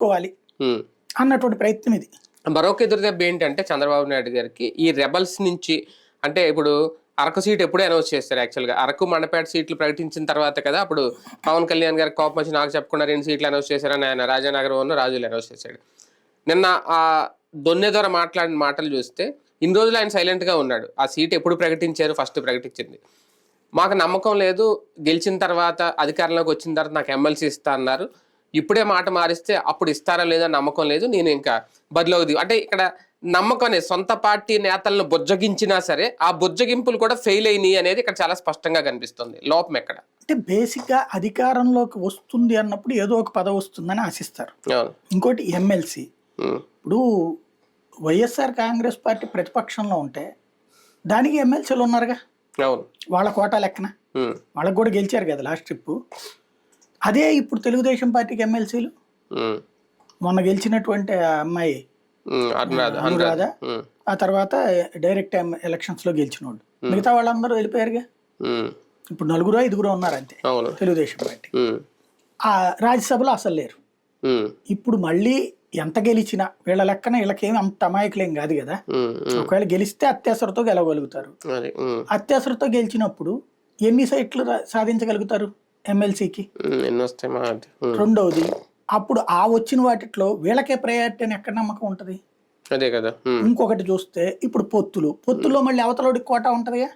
కోవాలి. అన్నటువంటి ప్రయత్నం ఇది. మరొక ఎదురుదెబ్బ ఏంటంటే చంద్రబాబు నాయుడు గారికి ఈ రెబల్స్ నుంచి అంటే ఇప్పుడు అరకు సీట్ ఎప్పుడే అనౌన్స్ చేస్తారు యాక్చువల్గా. అరకు మండపేట సీట్లు ప్రకటించిన తర్వాత కదా అప్పుడు పవన్ కళ్యాణ్ గారికి కోపం వచ్చి నాకు చెప్పకుండా రెండు సీట్లు అనౌన్స్ చేశారని ఆయన రాజానగరం రాజులు అనౌన్స్ చేశాడు. నిన్న ఆ దొన్నె ద్వారా మాట్లాడిన మాటలు చూస్తే ఇన్ని రోజులు ఆయన silent గా ఉన్నాడు. ఆ సీట్ ఎప్పుడు ప్రకటించారు? ఫస్ట్ ప్రకటించింది. మాకు నమ్మకం లేదు. గెలిచిన తర్వాత అధికారంలోకి వచ్చిన తర్వాత నాకు ఎమ్మెల్సీ ఇస్తా అన్నారు. ఇప్పుడే మాట మారిస్తే అప్పుడు ఇస్తారా లేదా నమ్మకం లేదు నేను ఇంకా బరిలోకి దిగు అంటే ఇక్కడ నమ్మకం అనేది సొంత పార్టీ నేతలను బుజ్జగించినా సరే ఆ బుజ్జగింపులు కూడా ఫెయిల్ అయినాయి అనేది ఇక్కడ చాలా స్పష్టంగా కనిపిస్తుంది. లోపం ఎక్కడ? అంటే బేసిక్గా అధికారంలోకి వస్తుంది అన్నప్పుడు ఏదో ఒక పదవి వస్తుందని ఆశిస్తారు. ఇంకోటి ఎమ్మెల్సీ. ఇప్పుడు వైఎస్ఆర్ కాంగ్రెస్ పార్టీ ప్రతిపక్షంలో ఉంటే దానికి ఎమ్మెల్సీలు ఉన్నారుగా? వాళ్ళ కోటా లెక్కన? వాళ్ళకి కూడా గెలిచారు కదా లాస్ట్ ట్రిప్ అదే ఇప్పుడు తెలుగుదేశం పార్టీకి ఎమ్మెల్సీలు? మొన్న గెలిచినటువంటి అమ్మాయి అనురాధ ఆ తర్వాత డైరెక్ట్ ఎలక్షన్స్లో గెలిచిన వాళ్ళు మిగతా వాళ్ళందరూ వెళ్ళిపోయారుగా? ఇప్పుడు నలుగురు ఐదుగురు ఉన్నారు అంతే తెలుగుదేశం పార్టీ. ఆ రాజ్యసభలో అసలు లేరు. ఇప్పుడు మళ్ళీ ఎంత గెలిచినా వీళ్ళ లెక్కన వీళ్ళకేమి అంత అమాయకులేం కాదు కదా? ఒకవేళ గెలిస్తే అత్యవసరతో గెలవగలుగుతారు. అత్యవసరతో గెలిచినప్పుడు ఎన్ని సీట్లు సాధించగలుగుతారు? ఎమ్మెల్సీకి ఉమ్, ఎన్ని వస్తాయి మా అది. ఉమ్, రెండవది అప్పుడు ఆ వచ్చిన వాటిలో వీళ్ళకే ప్రయారిటీ అని ఎక్కడ నమ్మకం ఉంటది? అదే కదా. ఇంకొకటి చూస్తే ఇప్పుడు పొత్తులు. పొత్తుల్లో మళ్ళీ అవతలోడికి కోట ఉంటదిగా?